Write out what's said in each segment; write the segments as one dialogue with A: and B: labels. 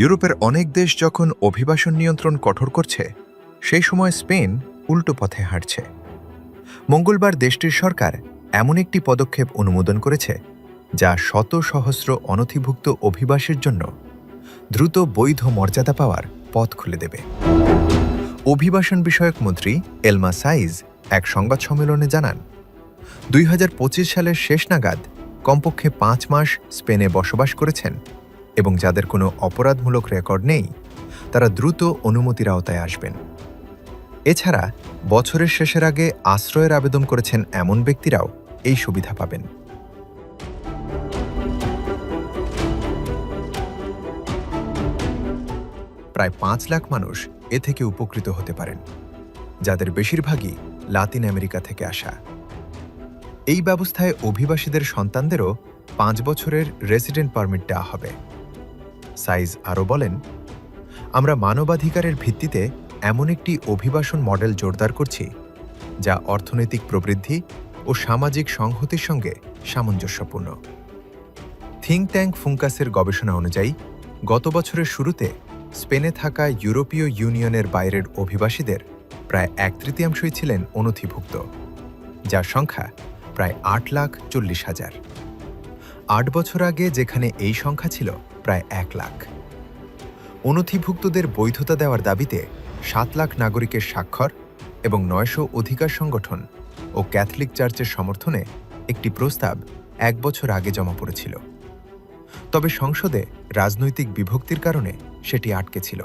A: ইউরোপের অনেক দেশ যখন অভিবাসন নিয়ন্ত্রণ কঠোর করছে, সেই সময় স্পেন উল্টো পথে হাঁটছে। মঙ্গলবার দেশটির সরকার এমন একটি পদক্ষেপ অনুমোদন করেছে, যা শত সহস্র অনথিভুক্ত অভিবাসীর জন্য দ্রুত বৈধ মর্যাদা পাওয়ার পথ খুলে দেবে। অভিবাসন বিষয়ক মন্ত্রী এলমা সাইজ এক সংবাদ সম্মেলনে জানান, দুই হাজার পঁচিশ সালের শেষ নাগাদ কমপক্ষে পাঁচ মাস স্পেনে বসবাস করেছেন এবং যাদের কোনো অপরাধমূলক রেকর্ড নেই, তারা দ্রুত অনুমতির আওতায় আসবেন। এছাড়া বছরের শেষের আগে আশ্রয়ের আবেদন করেছেন এমন ব্যক্তিরাও এই সুবিধা পাবেন। প্রায় পাঁচ লাখ মানুষ এ থেকে উপকৃত হতে পারেন, যাদের বেশিরভাগই লাতিন আমেরিকা থেকে আসা। এই ব্যবস্থায় অভিবাসীদের সন্তানদেরও পাঁচ বছরের রেসিডেন্ট পারমিট দেওয়া হবে। সাইজ আরও বলেন, আমরা মানবাধিকারের ভিত্তিতে এমন একটি অভিবাসন মডেল জোরদার করছি, যা অর্থনৈতিক প্রবৃদ্ধি ও সামাজিক সংহতির সঙ্গে সামঞ্জস্যপূর্ণ। থিঙ্ক ট্যাঙ্ক ফুঙ্কাসের গবেষণা অনুযায়ী, গত বছরের শুরুতে স্পেনে থাকা ইউরোপীয় ইউনিয়নের বাইরের অভিবাসীদের প্রায় এক তৃতীয়াংশই ছিলেন অনথিভুক্ত যার সংখ্যা প্রায় আট লাখ চল্লিশ হাজার। আট বছর আগে যেখানে এই সংখ্যা ছিল, প্রায় এক লাখ। অনথিভুক্তদের বৈধতা দেওয়ার দাবিতে সাত লাখ নাগরিকের স্বাক্ষর এবং নয়শো অধিকার সংগঠন ও ক্যাথলিক চার্চের সমর্থনে একটি প্রস্তাব এক বছর আগে জমা পড়েছিল। তবে সংসদে রাজনৈতিক বিভক্তির কারণে সেটি আটকে ছিল।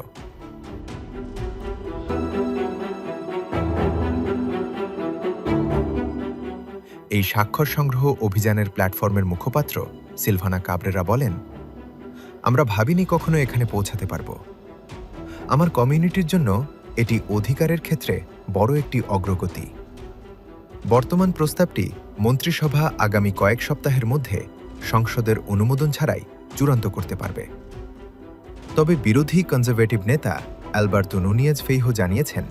A: এই স্বাক্ষর সংগ্রহ অভিযানের প্ল্যাটফর্মের মুখপাত্র সিলভানা কাবরেরা বলেন, আমরা ভাবিনি কখনো এখানে পৌঁছাতে পারব। আমার কমিউনিটির জন্য এটি অধিকারের ক্ষেত্রে বড় একটি অগ্রগতি। বর্তমান প্রস্তাবটি মন্ত্রিসভা আগামী কয়েক সপ্তাহের মধ্যে সংসদের অনুমোদন ছাড়াই চূড়ান্ত করতে পারবে। তবে বিরোধী কনজারভেটিভ নেতা অ্যালবার্তো নুনিয়েজ ফেইহো জানিয়েছেন,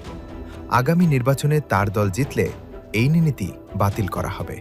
A: আগামী নির্বাচনে তার দল জিতলে এই নীতি বাতিল করা হবে।